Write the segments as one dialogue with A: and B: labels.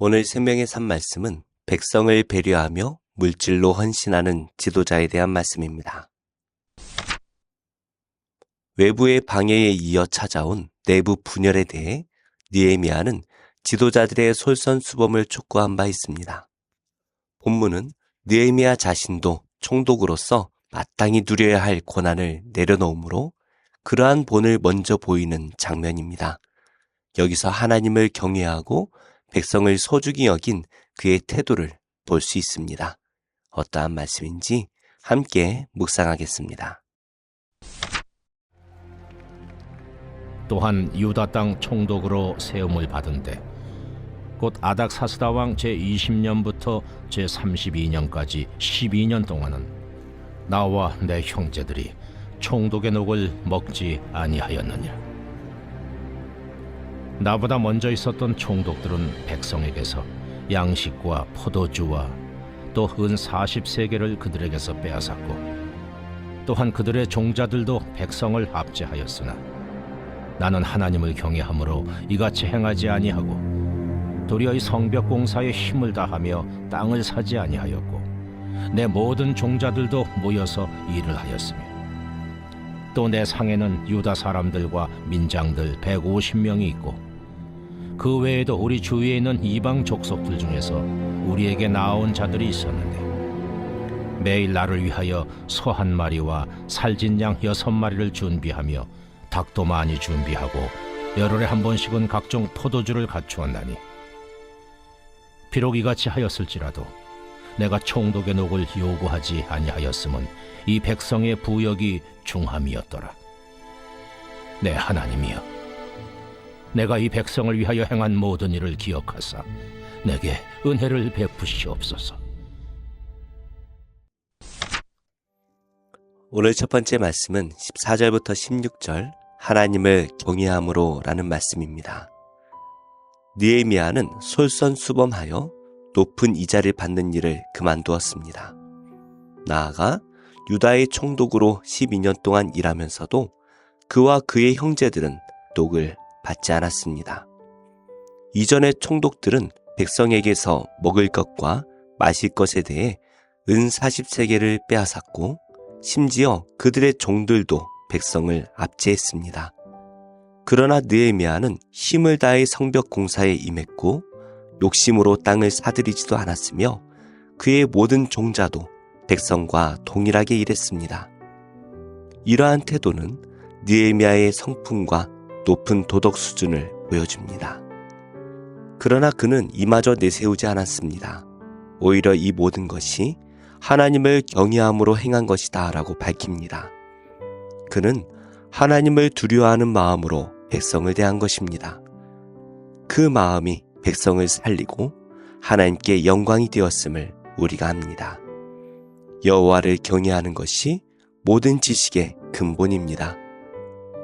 A: 오늘 생명의 산 말씀은 백성을 배려하며 물질로 헌신하는 지도자에 대한 말씀입니다. 외부의 방해에 이어 찾아온 내부 분열에 대해 니에미아는 지도자들의 솔선수범을 촉구한 바 있습니다. 본문은 느에미아 자신도 총독으로서 마땅히 누려야 할 고난을 내려놓으므로 그러한 본을 먼저 보이는 장면입니다. 여기서 하나님을 경외하고 백성을 소중히 여긴 그의 태도를 볼 수 있습니다. 어떠한 말씀인지 함께 묵상하겠습니다.
B: 또한 유다 땅 총독으로 세움을 받은 데 곧 아닥사스다 왕 제20년부터 제32년까지 12년 동안은 나와 내 형제들이 총독의 녹을 먹지 아니하였느니라 나보다 먼저 있었던 총독들은 백성에게서 양식과 포도주와 또 은 40세계를 그들에게서 빼앗았고 또한 그들의 종자들도 백성을 압제하였으나 나는 하나님을 경외함으로 이같이 행하지 아니하고 도리어 이 성벽 공사에 힘을 다하며 땅을 사지 아니하였고 내 모든 종자들도 모여서 일을 하였으며 또 내 상에는 유다 사람들과 민장들 150명이 있고 그 외에도 우리 주위에 있는 이방 족속들 중에서 우리에게 나온 자들이 있었는데 매일 나를 위하여 소 한 마리와 살진 양 여섯 마리를 준비하며 닭도 많이 준비하고 열흘에 한 번씩은 각종 포도주를 갖추었나니 비록 이같이 하였을지라도 내가 총독의 녹을 요구하지 아니하였음은 이 백성의 부역이 중함이었더라. 내 하나님이여, 내가 이 백성을 위하여 행한 모든 일을 기억하사 내게 은혜를 베푸시옵소서.
A: 오늘 첫 번째 말씀은 14절부터 16절 하나님을 경외함으로 라는 말씀입니다. 느에미아는 솔선수범하여 높은 이자를 받는 일을 그만두었습니다. 나아가 유다의 총독으로 12년 동안 일하면서도 그와 그의 형제들은 독을 받지 않았습니다. 이전의 총독들은 백성에게서 먹을 것과 마실 것에 대해 은 40세계를 빼앗았고 심지어 그들의 종들도 백성을 압제했습니다. 그러나 느에미아는 힘을 다해 성벽 공사에 임했고 욕심으로 땅을 사들이지도 않았으며 그의 모든 종자도 백성과 동일하게 일했습니다. 이러한 태도는 느에미아의 성품과 높은 도덕 수준을 보여줍니다. 그러나 그는 이마저 내세우지 않았습니다. 오히려 이 모든 것이 하나님을 경외함으로 행한 것이다 라고 밝힙니다. 그는 하나님을 두려워하는 마음으로 백성을 대한 것입니다. 그 마음이 백성을 살리고 하나님께 영광이 되었음을 우리가 압니다. 여호와를 경외하는 것이 모든 지식의 근본입니다.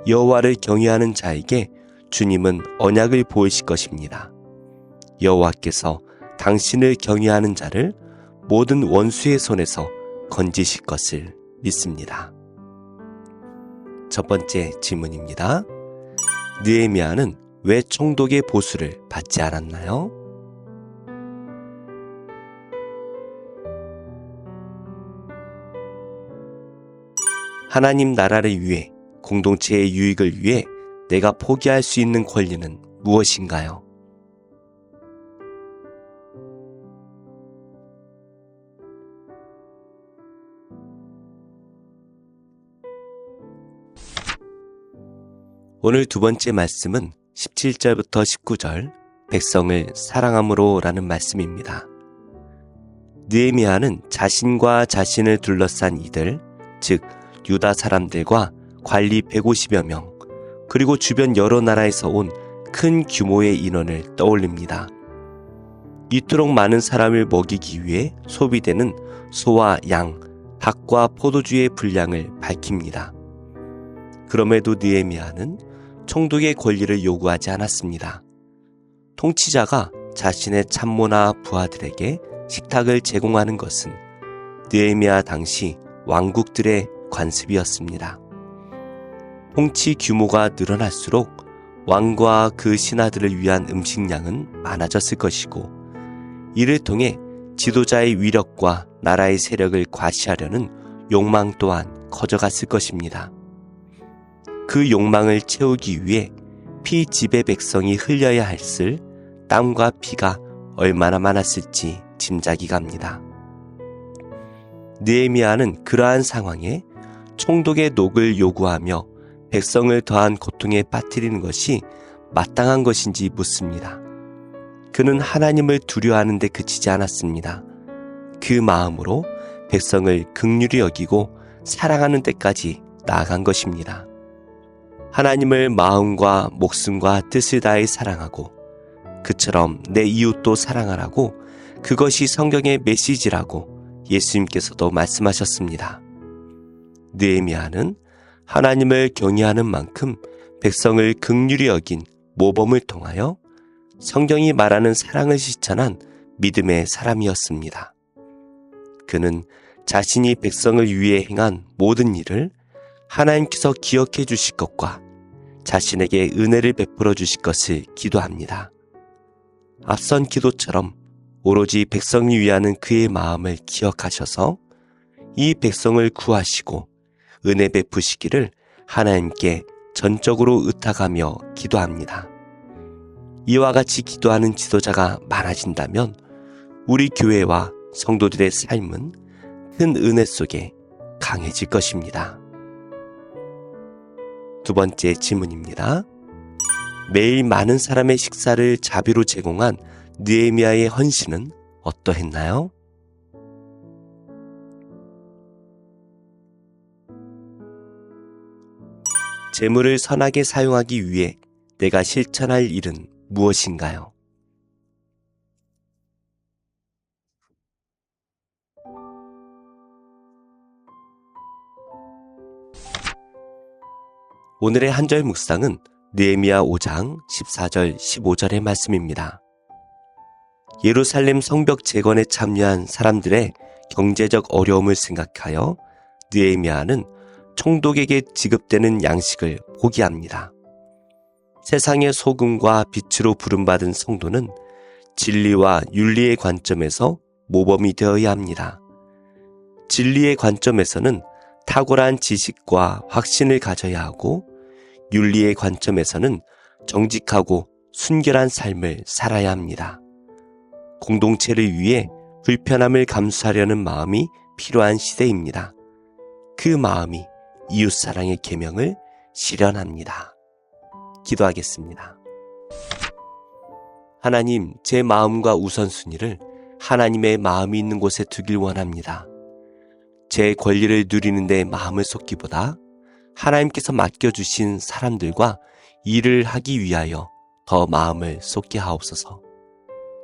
A: 여호와를 경외하는 자에게 주님은 언약을 보이실 것입니다. 여호와께서 당신을 경외하는 자를 모든 원수의 손에서 건지실 것을 믿습니다. 첫 번째 질문입니다. 느에미아는 왜 총독의 보수를 받지 않았나요? 하나님 나라를 위해 공동체의 유익을 위해 내가 포기할 수 있는 권리는 무엇인가요? 오늘 두 번째 말씀은 17절부터 19절 백성을 사랑함으로 라는 말씀입니다. 느에미아는 자신과 자신을 둘러싼 이들, 즉 유다 사람들과 관리 150여 명, 그리고 주변 여러 나라에서 온 큰 규모의 인원을 떠올립니다. 이토록 많은 사람을 먹이기 위해 소비되는 소와 양, 닭과 포도주의 분량을 밝힙니다. 그럼에도 느에미아는 총독의 권리를 요구하지 않았습니다. 통치자가 자신의 참모나 부하들에게 식탁을 제공하는 것은 느에미아 당시 왕국들의 관습이었습니다. 통치 규모가 늘어날수록 왕과 그 신하들을 위한 음식량은 많아졌을 것이고 이를 통해 지도자의 위력과 나라의 세력을 과시하려는 욕망 또한 커져갔을 것입니다. 그 욕망을 채우기 위해 피지배 백성이 흘려야 했을 땀과 피가 얼마나 많았을지 짐작이 갑니다. 느헤미야는 그러한 상황에 총독의 녹을 요구하며 백성을 더한 고통에 빠뜨리는 것이 마땅한 것인지 묻습니다. 그는 하나님을 두려워하는 데 그치지 않았습니다. 그 마음으로 백성을 극률히 여기고 사랑하는 데까지 나아간 것입니다. 하나님을 마음과 목숨과 뜻을 다해 사랑하고 그처럼 내 이웃도 사랑하라고 그것이 성경의 메시지라고 예수님께서도 말씀하셨습니다. 느헤미야는 하나님을 경외하는 만큼 백성을 극률히 여긴 모범을 통하여 성경이 말하는 사랑을 실천한 믿음의 사람이었습니다. 그는 자신이 백성을 위해 행한 모든 일을 하나님께서 기억해 주실 것과 자신에게 은혜를 베풀어 주실 것을 기도합니다. 앞선 기도처럼 오로지 백성을 위하는 그의 마음을 기억하셔서 이 백성을 구하시고 은혜 베푸시기를 하나님께 전적으로 의탁하며 기도합니다. 이와 같이 기도하는 지도자가 많아진다면 우리 교회와 성도들의 삶은 큰 은혜 속에 강해질 것입니다. 두 번째 질문입니다. 매일 많은 사람의 식사를 자비로 제공한 느헤미야의 헌신은 어떠했나요? 재물을 선하게 사용하기 위해 내가 실천할 일은 무엇인가요? 오늘의 한절 묵상은 느헤미야 5장 14절 15절의 말씀입니다. 예루살렘 성벽 재건에 참여한 사람들의 경제적 어려움을 생각하여 느헤미야는 총독에게 지급되는 양식을 포기합니다. 세상의 소금과 빛으로 부름받은 성도는 진리와 윤리의 관점에서 모범이 되어야 합니다. 진리의 관점에서는 탁월한 지식과 확신을 가져야 하고 윤리의 관점에서는 정직하고 순결한 삶을 살아야 합니다. 공동체를 위해 불편함을 감수하려는 마음이 필요한 시대입니다. 그 마음이 이웃사랑의 계명을 실현합니다. 기도하겠습니다. 하나님, 제 마음과 우선순위를 하나님의 마음이 있는 곳에 두길 원합니다. 제 권리를 누리는데 마음을 쏟기보다 하나님께서 맡겨주신 사람들과 일을 하기 위하여 더 마음을 쏟게 하옵소서.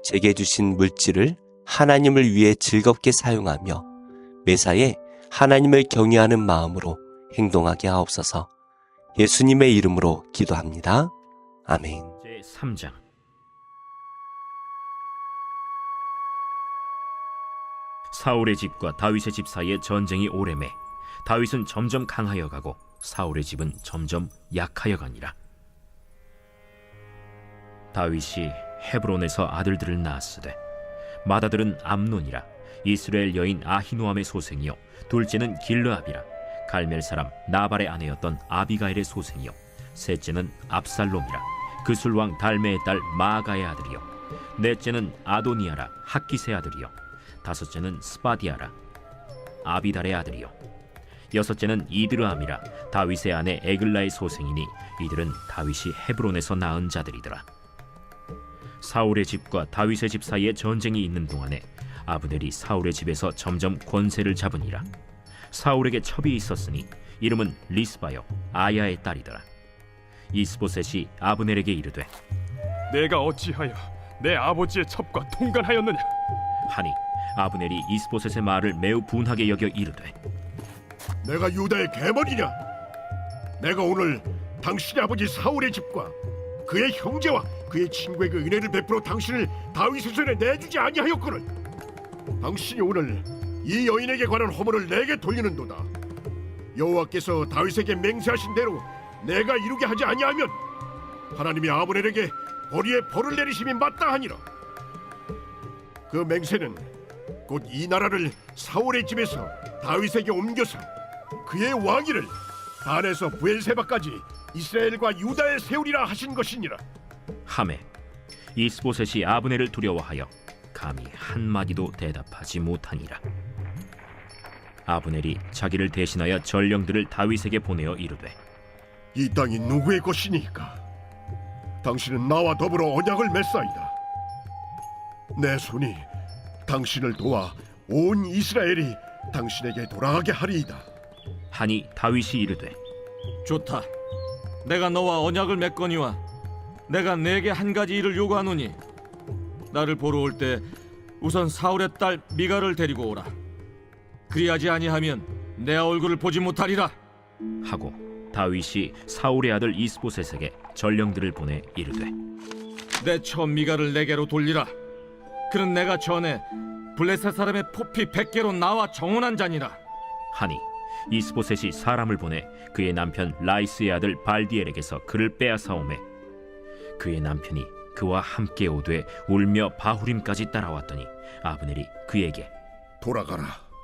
A: 제게 주신 물질을 하나님을 위해 즐겁게 사용하며 매사에 하나님을 경외하는 마음으로 행동하게 하옵소서. 예수님의 이름으로 기도합니다. 아멘.
C: 제 3장 사울의 집과 다윗의 집 사이에 전쟁이 오래매 다윗은 점점 강하여 가고 사울의 집은 점점 약하여 가니라 다윗이 헤브론에서 아들들을 낳았으되 맏아들은 암논이라 이스라엘 여인 아히노암의 소생이요 둘째는 길르압이라 갈멜 사람 나발의 아내였던 아비가일의 소생이요. 셋째는 압살롬이라 그술 왕 달메의 딸 마아가의 아들이요. 넷째는 아도니아라 학기세 아들이요. 다섯째는 스바디아라 아비달의 아들이요. 여섯째는 이드르함이라 다윗의 아내 에글라의 소생이니 이들은 다윗이 헤브론에서 낳은 자들이더라. 사울의 집과 다윗의 집 사이에 전쟁이 있는 동안에 아브넬이 사울의 집에서 점점 권세를 잡으니라 사울에게 첩이 있었으니 이름은 리스바요 아야의 딸이더라 이스보셋이 아브넬에게 이르되
D: 내가 어찌하여 내 아버지의 첩과 통간하였느냐?
C: 하니 아브넬이 이스보셋의 말을 매우 분하게 여겨 이르되
E: 내가 유다의 개머리냐? 내가 오늘 당신의 아버지 사울의 집과 그의 형제와 그의 친구에게 은혜를 베풀어 당신을 다윗의 손에 내주지 아니하였거늘 당신이 오늘 이 여인에게 관한 허물을 내게 돌리는도다 여호와께서 다윗에게 맹세하신 대로 내가 이루게 하지 아니하면 하나님이 아브넬에게 거리에 벌을 내리심이 마땅하니라 그 맹세는 곧 이 나라를 사울의 집에서 다윗에게 옮겨서 그의 왕위를 단에서 부엘세바까지 이스라엘과 유다에 세우리라 하신 것이니라.
C: 함에 이스보셋이 아브넬을 두려워하여 감히 한 마디도 대답하지 못하니라. 아브넬이 자기를 대신하여 전령들을 다윗에게 보내어 이르되
E: 이 땅이 누구의 것이니까? 당신은 나와 더불어 언약을 맺사이다. 내 손이 당신을 도와 온 이스라엘이 당신에게 돌아가게 하리이다.
C: 하니 다윗이 이르되
F: 좋다. 내가 너와 언약을 맺거니와 내가 내게 한 가지 일을 요구하노니 나를 보러 올 때 우선 사울의 딸 미가를 데리고 오라. 그리하지 아니하면 내 얼굴을 보지 못하리라.
C: 하고 다윗이 사울의 아들 이스보셋에게 전령들을 보내 이르되
F: 내처 미가를 내게로 돌리라. 그는 내가 전에 블레셋 사람의 포피 백 개로 나와 정언한 자니라.
C: 하니 이스보셋이 사람을 보내 그의 남편 라이스의 아들 발디엘에게서 그를 빼앗아오매 그의 남편이 그와 함께 오되 울며 바후림까지 따라왔더니 아브넬이 그에게
E: 돌아가라.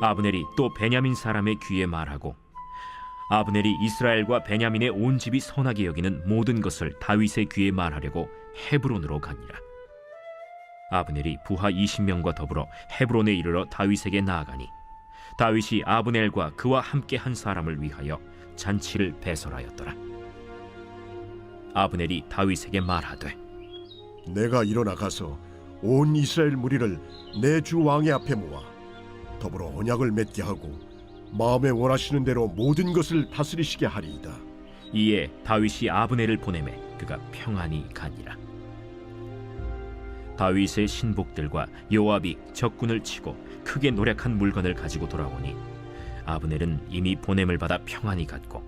C: 아브넬이 또 베냐민 사람의 귀에 말하고 아브넬이 이스라엘과 베냐민의 온 집이 선하게 여기는 모든 것을 다윗의 귀에 말하려고 헤브론으로 가니라. 아브넬이 부하 20명과 더불어 헤브론에 이르러 다윗에게 나아가니 다윗이 아브넬과 그와 함께 한 사람을 위하여 잔치를 배설하였더라. 아브넬이 다윗에게 말하되
E: 내가 일어나 가서 온 이스라엘 무리를 내 주 왕의 앞에 모아 더불어 언약을 맺게 하고 마음에 원하시는 대로 모든 것을 다스리시게 하리이다.
C: 이에 다윗이 아브넬을 보내매 그가 평안히 가니라. 다윗의 신복들과 요압이 적군을 치고 크게 노력한 물건을 가지고 돌아오니 아브넬은 이미 보냄을 받아 평안히 갔고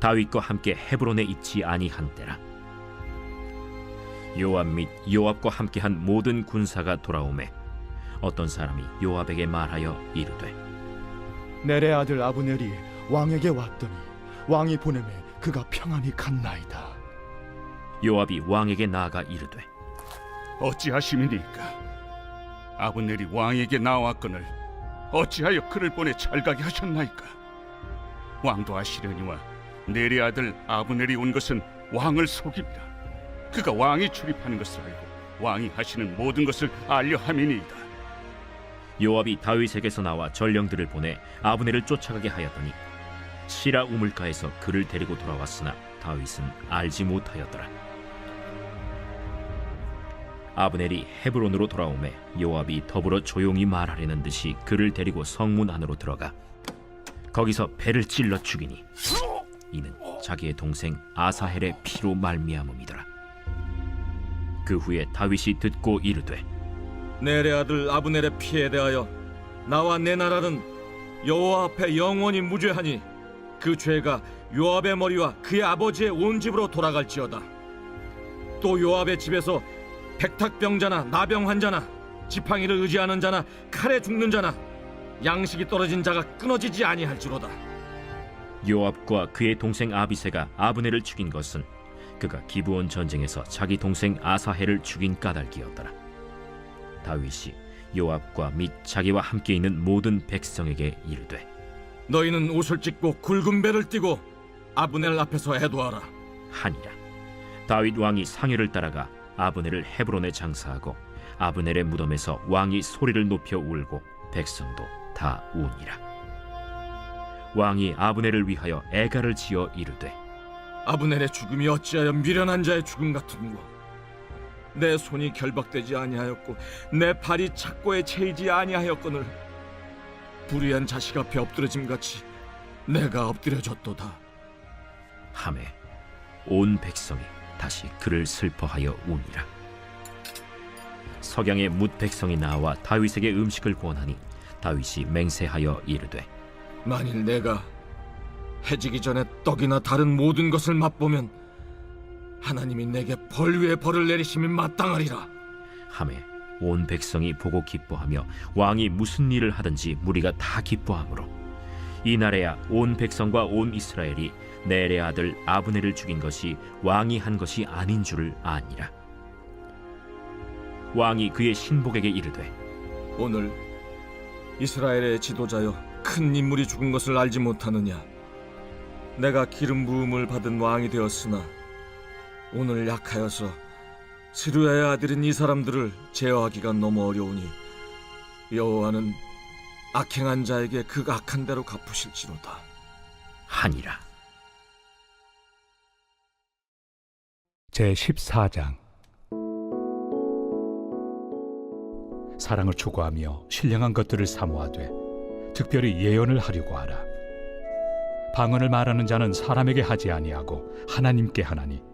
C: 다윗과 함께 헤브론에 있지 아니한 때라. 요압 및 요압과 함께한 모든 군사가 돌아오매 어떤 사람이 요압에게 말하여 이르되
G: 넬의 아들 아브넬이 왕에게 왔더니 왕이 보내매 그가 평안히 갔나이다.
C: 요압이 왕에게 나아가 이르되
H: 어찌하심이니까? 아브넬이 왕에게 나왔거늘 어찌하여 그를 보내 잘가게 하셨나이까? 왕도 아시려니와 내리 아들 아브넬이 온 것은 왕을 속입니다. 그가 왕이 출입하는 것을 알고 왕이 하시는 모든 것을 알려 함이니이다
C: 요압이 다윗에게서 나와 전령들을 보내 아브넬을 쫓아가게 하였더니 시라 우물가에서 그를 데리고 돌아왔으나 다윗은 알지 못하였더라. 아브넬이 헤브론으로 돌아오매 요압이 더불어 조용히 말하려는 듯이 그를 데리고 성문 안으로 들어가 거기서 배를 찔러 죽이니 이는 자기의 동생 아사헬의 피로 말미암음이더라. 그 후에 다윗이 듣고 이르되
F: 내의 아들 아브넬의 피에 대하여 나와 내 나라는 여호와 앞에 영원히 무죄하니 그 죄가 요압의 머리와 그의 아버지의 온 집으로 돌아갈지어다. 또 요압의 집에서 백탁병자나 나병 환자나 지팡이를 의지하는 자나 칼에 죽는 자나 양식이 떨어진 자가 끊어지지 아니할지로다.
C: 요압과 그의 동생 아비세가 아브넬을 죽인 것은 그가 기브온 전쟁에서 자기 동생 아사헬을 죽인 까닭이었더라. 다윗이 요압과 및 자기와 함께 있는 모든 백성에게 이르되
F: 너희는 옷을 찢고 굵은 배를 띠고 아브넬 앞에서 해도하라.
C: 하니라. 다윗 왕이 상여를 따라가 아브넬을 헤브론에 장사하고 아브넬의 무덤에서 왕이 소리를 높여 울고 백성도 다 우니라. 왕이 아브넬을 위하여 애가를 지어 이르되
F: 아브넬의 죽음이 어찌하여 미련한 자의 죽음 같은고 내 손이 결박되지 아니하였고 내 발이 착고에 채이지 아니하였거늘 불의한 자식 앞에 엎드려짐 같이 내가 엎드려졌도다
C: 함에 온 백성이 다시 그를 슬퍼하여 우니라. 석양에 뭇 백성이 나와 다윗에게 음식을 구원하니 다윗이 맹세하여 이르되
F: 만일 내가 해지기 전에 떡이나 다른 모든 것을 맛보면 하나님이 내게 벌 위에 벌을 내리심이 마땅하리라.
C: 하매 온 백성이 보고 기뻐하며 왕이 무슨 일을 하든지 무리가 다 기뻐하므로 이날에야 온 백성과 온 이스라엘이 넬의 아들 아브넬을 죽인 것이 왕이 한 것이 아닌 줄을 아니라 왕이 그의 신복에게 이르되
F: 오늘 이스라엘의 지도자여 큰 인물이 죽은 것을 알지 못하느냐? 내가 기름 부음을 받은 왕이 되었으나 오늘 약하여서 스루야의 아들인 이 사람들을 제어하기가 너무 어려우니 여호와는 악행한 자에게 그 악한 대로 갚으실지로다.
C: 하니라.
I: 제 14장. 사랑을 추구하며 신령한 것들을 사모하되 특별히 예언을 하려고 하라. 방언을 말하는 자는 사람에게 하지 아니하고 하나님께 하나니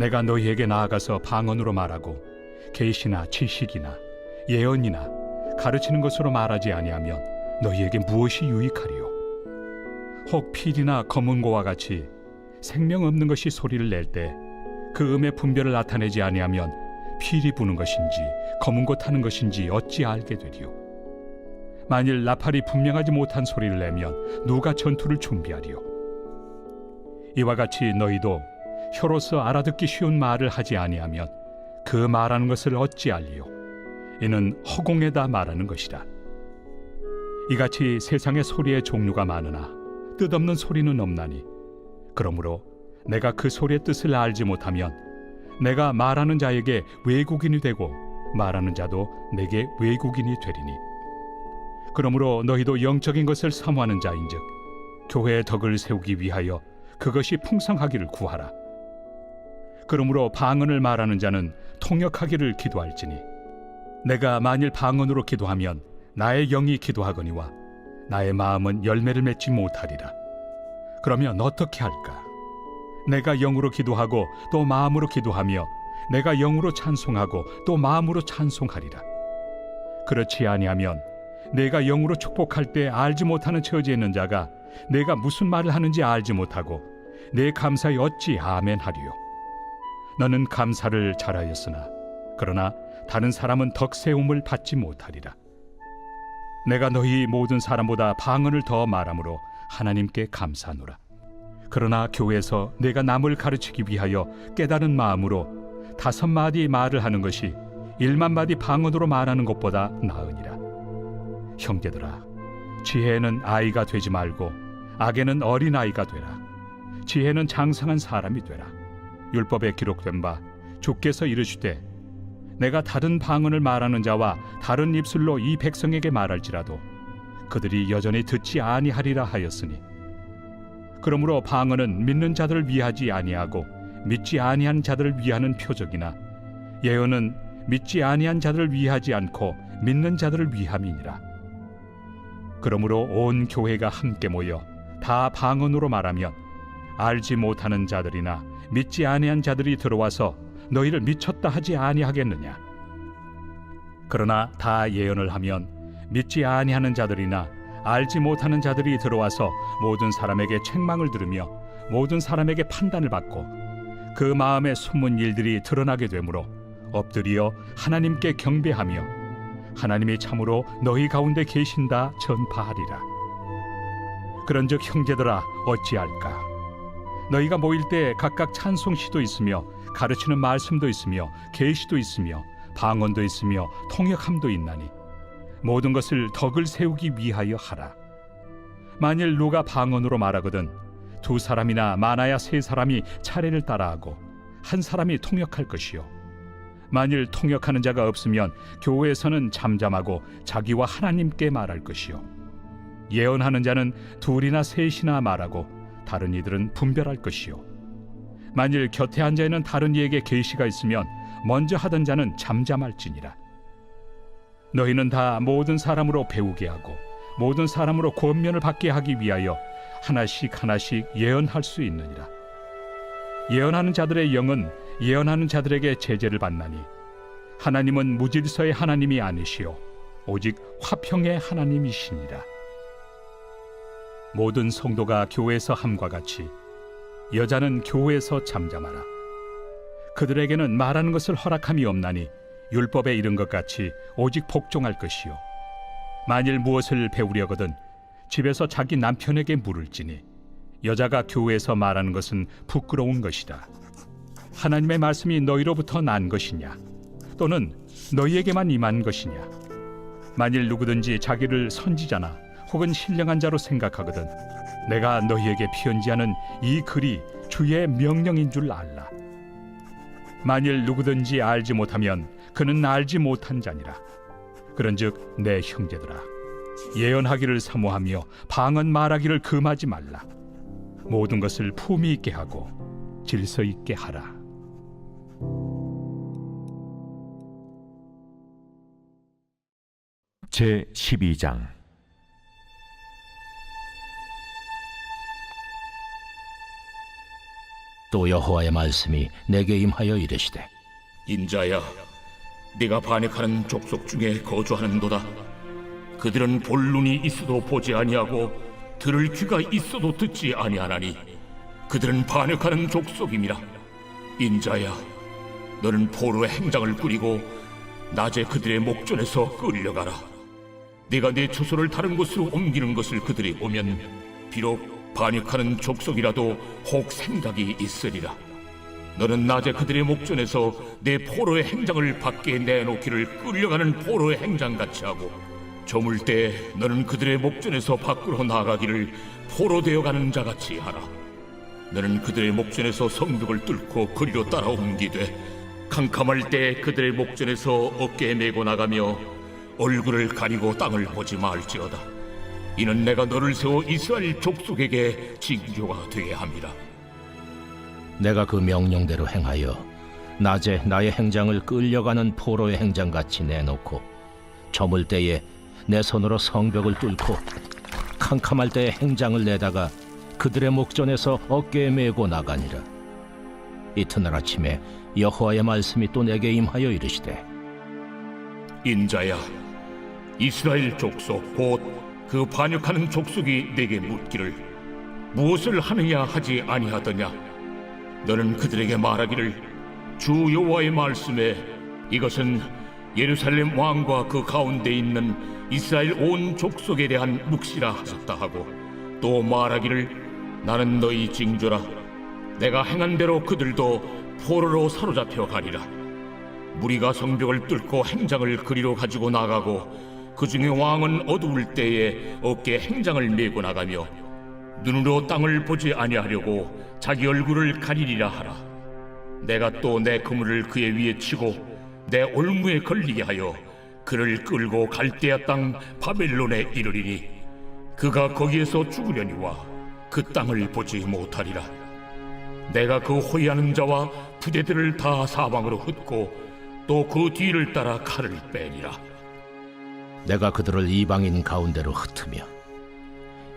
I: 내가 너희에게 나아가서 방언으로 말하고 계시나 지식이나 예언이나 가르치는 것으로 말하지 아니하면 너희에게 무엇이 유익하리요? 혹 필이나 검은 고와 같이 생명 없는 것이 소리를 낼 때 그 음의 분별을 나타내지 아니하면 필이 부는 것인지 검은 고 타는 것인지 어찌 알게 되리요? 만일 나팔이 분명하지 못한 소리를 내면 누가 전투를 준비하리요? 이와 같이 너희도 혀로서 알아듣기 쉬운 말을 하지 아니하면 그 말하는 것을 어찌 알리요? 이는 허공에다 말하는 것이라. 이같이 세상의 소리의 종류가 많으나 뜻없는 소리는 없나니 그러므로 내가 그 소리의 뜻을 알지 못하면 내가 말하는 자에게 외국인이 되고 말하는 자도 내게 외국인이 되리니. 그러므로 너희도 영적인 것을 사모하는 자인즉 교회의 덕을 세우기 위하여 그것이 풍성하기를 구하라 그러므로 방언을 말하는 자는 통역하기를 기도할지니 내가 만일 방언으로 기도하면 나의 영이 기도하거니와 나의 마음은 열매를 맺지 못하리라 그러면 어떻게 할까? 내가 영으로 기도하고 또 마음으로 기도하며 내가 영으로 찬송하고 또 마음으로 찬송하리라. 그렇지 아니하면 내가 영으로 축복할 때 알지 못하는 처지에 있는 자가 내가 무슨 말을 하는지 알지 못하고 내 감사에 어찌 아멘하리요. 너는 감사를 잘하였으나 그러나 다른 사람은 덕세움을 받지 못하리라. 내가 너희 모든 사람보다 방언을 더 말함으로 하나님께 감사하노라. 그러나 교회에서 내가 남을 가르치기 위하여 깨달은 마음으로 다섯 마디 말을 하는 것이 일만 마디 방언으로 말하는 것보다 나으니라. 형제들아, 지혜는 아이가 되지 말고 악에는 어린 아이가 되라. 지혜는 장성한 사람이 되라. 율법에 기록된 바 주께서 이르시되 내가 다른 방언을 말하는 자와 다른 입술로 이 백성에게 말할지라도 그들이 여전히 듣지 아니하리라 하였으니 그러므로 방언은 믿는 자들을 위하지 아니하고 믿지 아니한 자들을 위하는 표적이나 예언은 믿지 아니한 자들을 위하지 않고 믿는 자들을 위함이니라. 그러므로 온 교회가 함께 모여 다 방언으로 말하면 알지 못하는 자들이나 믿지 아니한 자들이 들어와서 너희를 미쳤다 하지 아니하겠느냐? 그러나 다 예언을 하면 믿지 아니하는 자들이나 알지 못하는 자들이 들어와서 모든 사람에게 책망을 들으며 모든 사람에게 판단을 받고 그 마음에 숨은 일들이 드러나게 되므로 엎드려 하나님께 경배하며 하나님이 참으로 너희 가운데 계신다 전파하리라. 그런즉 형제들아 어찌할까 너희가 모일 때 각각 찬송 시도 있으며 가르치는 말씀도 있으며 계시도 있으며 방언도 있으며 통역함도 있나니 모든 것을 덕을 세우기 위하여 하라. 만일 누가 방언으로 말하거든 두 사람이나 많아야 세 사람이 차례를 따라하고 한 사람이 통역할 것이요 만일 통역하는 자가 없으면 교회에서는 잠잠하고 자기와 하나님께 말할 것이요 예언하는 자는 둘이나 셋이나 말하고 다른 이들은 분별할 것이요. 만일 곁에 앉아 있는 다른 이에게 계시가 있으면 먼저 하던 자는 잠잠할지니라. 너희는 다 모든 사람으로 배우게 하고 모든 사람으로 권면을 받게 하기 위하여 하나씩 하나씩 예언할 수 있느니라. 예언하는 자들의 영은 예언하는 자들에게 제재를 받나니 하나님은 무질서의 하나님이 아니시오 오직 화평의 하나님이시니라 모든 성도가 교회에서 함과 같이 여자는 교회에서 잠잠하라. 그들에게는 말하는 것을 허락함이 없나니 율법에 이른 것 같이 오직 복종할 것이요. 만일 무엇을 배우려거든 집에서 자기 남편에게 물을지니 여자가 교회에서 말하는 것은 부끄러운 것이다. 하나님의 말씀이 너희로부터 난 것이냐? 또는 너희에게만 임한 것이냐? 만일 누구든지 자기를 선지자나 혹은 신령한 자로 생각하거든 내가 너희에게 편지하는 이 글이 주의 명령인 줄 알라. 만일 누구든지 알지 못하면 그는 알지 못한 자니라. 그런즉 내 형제들아 예언하기를 사모하며 방언 말하기를 금하지 말라. 모든 것을 품위 있게 하고 질서 있게 하라.
J: 제 12장
B: 또 여호와의 말씀이 내게 임하여 이르시되
K: 인자야, 네가 반역하는 족속 중에 거주하는도다. 그들은 볼 눈이 있어도 보지 아니하고 들을 귀가 있어도 듣지 아니하나니 그들은 반역하는 족속임이라. 인자야, 너는 포로의 행장을 꾸리고 낮에 그들의 목전에서 끌려가라. 네가 내 처소를 다른 곳으로 옮기는 것을 그들이 보면 비록 반역하는 족속이라도 혹 생각이 있으리라. 너는 낮에 그들의 목전에서 내 포로의 행장을 밖에 내놓기를 끌려가는 포로의 행장같이 하고 저물 때 너는 그들의 목전에서 밖으로 나가기를 포로 되어가는 자같이 하라. 너는 그들의 목전에서 성벽을 뚫고 거리로 따라 옮기되 캄캄할 때 그들의 목전에서 어깨에 메고 나가며 얼굴을 가리고 땅을 보지 말지어다. 이는 내가 너를 세워 이스라엘 족속에게 징조가 되게 함이라.
B: 내가 그 명령대로 행하여 낮에 나의 행장을 끌려가는 포로의 행장같이 내놓고 저물 때에 내 손으로 성벽을 뚫고 캄캄할 때에 행장을 내다가 그들의 목전에서 어깨에 메고 나가니라 이튿날 아침에 여호와의 말씀이 또 내게 임하여 이르시되
K: 인자야, 이스라엘 족속 곧 그 반역하는 족속이 내게 묻기를 무엇을 하느냐 하지 아니하더냐? 너는 그들에게 말하기를 주 여호와의 말씀에 이것은 예루살렘 왕과 그 가운데 있는 이스라엘 온 족속에 대한 묵시라 하셨다 하고 또 말하기를 나는 너희 징조라 내가 행한 대로 그들도 포로로 사로잡혀 가리라 무리가 성벽을 뚫고 행장을 그리로 가지고 나가고 그 중에 왕은 어두울 때에 어깨에 행장을 메고 나가며 눈으로 땅을 보지 아니하려고 자기 얼굴을 가리리라 하라. 내가 또 내 그물을 그의 위에 치고 내 올무에 걸리게 하여 그를 끌고 갈대아 땅 바벨론에 이르리니 그가 거기에서 죽으려니와 그 땅을 보지 못하리라. 내가 그 호위하는 자와 부대들을 다 사방으로 흩고 또 그 뒤를 따라 칼을 빼니라.
B: 내가 그들을 이방인 가운데로 흩으며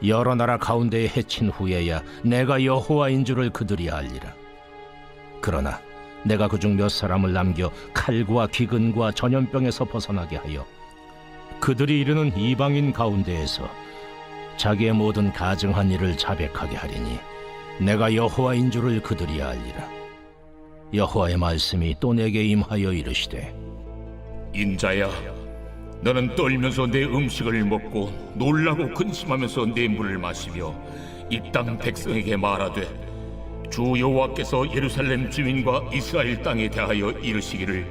B: 여러 나라 가운데에 해친 후에야 내가 여호와인 줄을 그들이 알리라. 그러나 내가 그중 몇 사람을 남겨 칼과 기근과 전염병에서 벗어나게 하여 그들이 이르는 이방인 가운데에서 자기의 모든 가증한 일을 자백하게 하리니 내가 여호와인 줄을 그들이 알리라. 여호와의 말씀이 또 내게 임하여 이르시되
K: 인자야, 너는 떨면서 내 음식을 먹고 놀라고 근심하면서 내 물을 마시며 이 땅 백성에게 말하되 주 여호와께서 예루살렘 주민과 이스라엘 땅에 대하여 이르시기를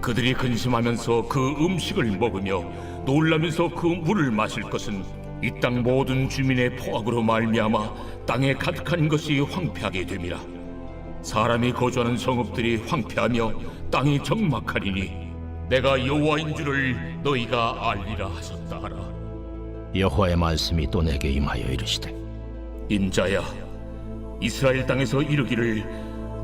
K: 그들이 근심하면서 그 음식을 먹으며 놀라면서 그 물을 마실 것은 이 땅 모든 주민의 포악으로 말미암아 땅에 가득한 것이 황폐하게 됨이라. 사람이 거주하는 성읍들이 황폐하며 땅이 적막하리니 내가 여호와인 줄을 너희가 알리라 하셨다 하라.
B: 여호와의 말씀이 또 내게 임하여 이르시되
K: 인자야 이스라엘 땅에서 이르기를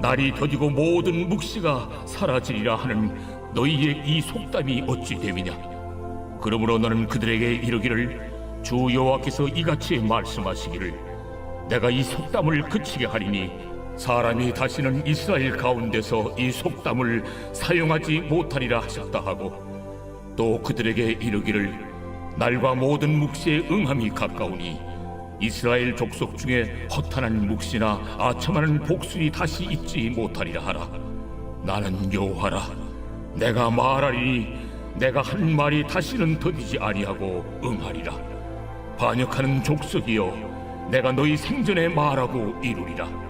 K: 날이 더디고 모든 묵시가 사라지리라 하는 너희의 이 속담이 어찌 됨이냐? 그러므로 너는 그들에게 이르기를 주 여호와께서 이같이 말씀하시기를 내가 이 속담을 그치게 하리니 사람이 다시는 이스라엘 가운데서 이 속담을 사용하지 못하리라 하셨다 하고 또 그들에게 이르기를 날과 모든 묵시의 응함이 가까우니 이스라엘 족속 중에 허탄한 묵시나 아첨하는 복술이 다시 있지 못하리라 하라. 나는 여호와라. 내가 말하리니 내가 한 말이 다시는 더디지 아니하고 응하리라. 반역하는 족속이여 내가 너희 생전에 말하고 이루리라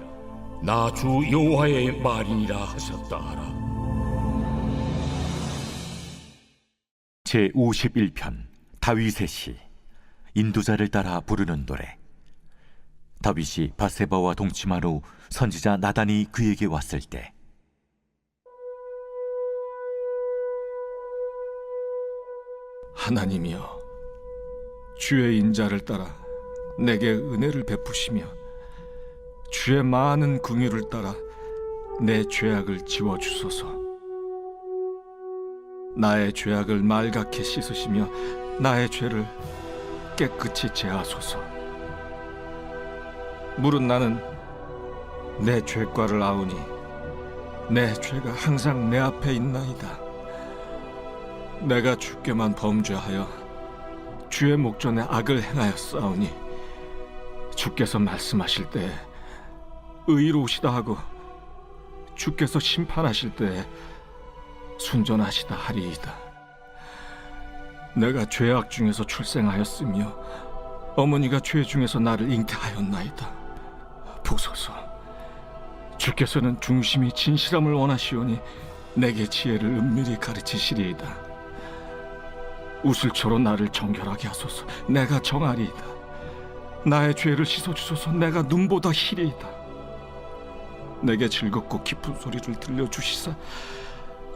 K: 나 주 여호와의 말이니라 하셨다 하라.
J: 제 51편 다윗의 시 인도자를 따라 부르는 노래. 다윗이 바세바와 동침한 후 선지자 나단이 그에게 왔을 때
F: 하나님이여 주의 인자를 따라 내게 은혜를 베푸시며 주의 많은 긍휼을 따라 내 죄악을 지워 주소서. 나의 죄악을 말갛게 씻으시며 나의 죄를 깨끗이 제하소서. 물은 나는 내 죄과를 아우니 내 죄가 항상 내 앞에 있나이다. 내가 주께만 범죄하여 주의 목전에 악을 행하였사오니 주께서 말씀하실 때 의로우시다 하고 주께서 심판하실 때 순전하시다 하리이다. 내가 죄악 중에서 출생하였으며 어머니가 죄 중에서 나를 잉태하였나이다. 보소서, 주께서는 중심이 진실함을 원하시오니 내게 지혜를 은밀히 가르치시리이다. 우슬초로 나를 정결하게 하소서. 내가 정하리이다. 나의 죄를 씻어 주소서. 내가 눈보다 희리이다. 내게 즐겁고 깊은 소리를 들려 주시사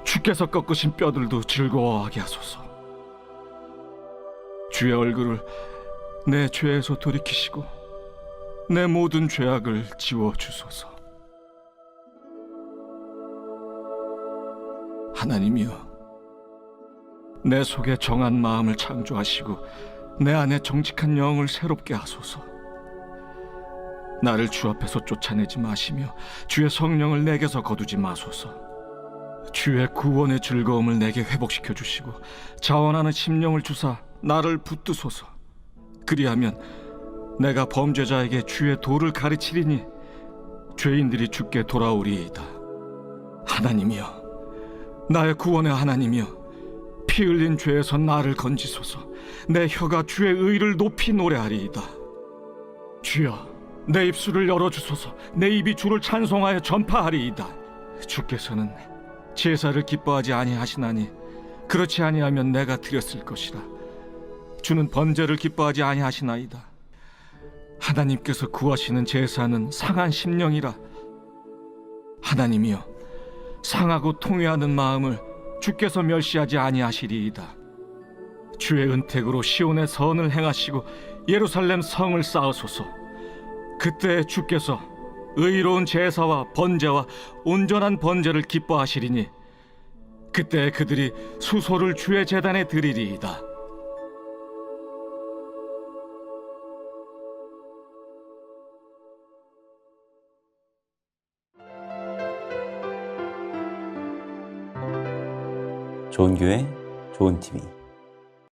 F: 주께서 꺾으신 뼈들도 즐거워하게 하소서. 주의 얼굴을 내 죄에서 돌이키시고 내 모든 죄악을 지워 주소서. 하나님이여 내 속에 정한 마음을 창조하시고 내 안에 정직한 영을 새롭게 하소서. 나를 주 앞에서 쫓아내지 마시며 주의 성령을 내게서 거두지 마소서. 주의 구원의 즐거움을 내게 회복시켜 주시고 자원하는 심령을 주사 나를 붙드소서. 그리하면 내가 범죄자에게 주의 도를 가르치리니 죄인들이 주께 돌아오리이다. 하나님이여, 나의 구원의 하나님이여, 피 흘린 죄에서 나를 건지소서. 내 혀가 주의 의를 높이 노래하리이다. 주여, 내 입술을 열어 주소서. 내 입이 주를 찬송하여 전파하리이다. 주께서는 제사를 기뻐하지 아니하시나니 그렇지 아니하면 내가 드렸을 것이라. 주는 번제를 기뻐하지 아니하시나이다. 하나님께서 구하시는 제사는 상한 심령이라. 하나님이여, 상하고 통회하는 마음을 주께서 멸시하지 아니하시리이다. 주의 은택으로 시온의 선을 행하시고 예루살렘 성을 쌓으소서. 그때 주께서 의로운 제사와 번제와 온전한 번제를 기뻐하시리니 그때 그들이 수소를 주의 제단에 드리리이다.
A: 좋은 교회, 좋은 TV.